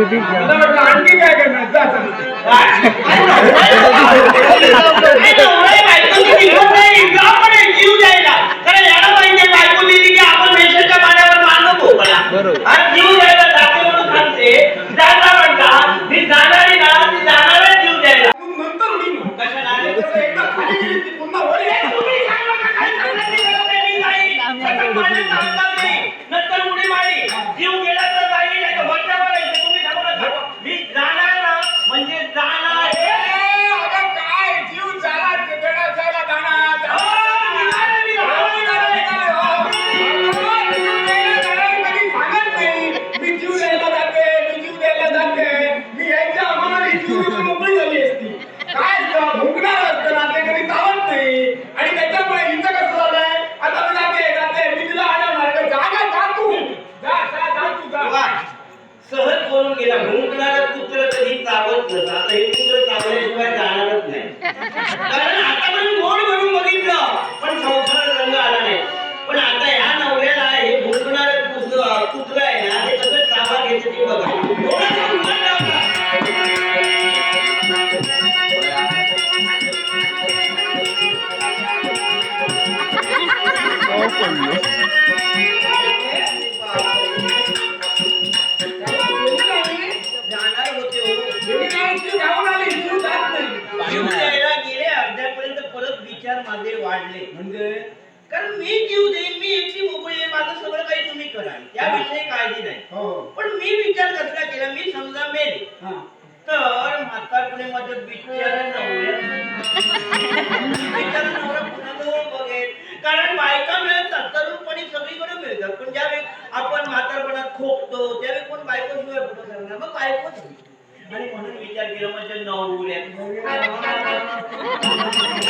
होती करून गेला भुंकणारा पुत्र कधी चावत नसतं आता हे कुत्र चावल्याशिवाय जाणारच नाही. कारण आता म्हणून गोड म्हणून बघितलं? विचार माझे वाढले. म्हणजे कारण मी जीव देईन मी एकटी मोकळी माझं सगळं काही तुम्ही कराल. त्याविषयी काळजी नाही. हो. पण मी विचार कसला केला? मी समजा मेले. तर म्हातारपणे माझं मध्ये बिचारा कारण बायका मिळतात तरुणपणी सगळीकडे मिळतात. पण ज्यावेळी आपण म्हातारपणात खोकतो त्यावेळी कोण बायको शिवाय कुठं करणार मग बायको आणि म्हणून विचार केला म्हणजे नवऱ्या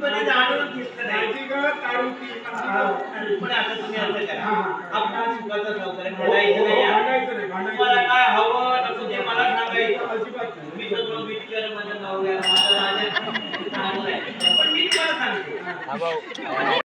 पण आता तुम्ही असं करा. आपला सुखाचा संसार म्हणायचं नाही तुम्हाला काय हवं नको ते मला सांगायचं. मी सगळं विचार माझ्या नवऱ्याला. माझ्या राजा चांगला आहे. पण मी तुम्हाला सांगतो.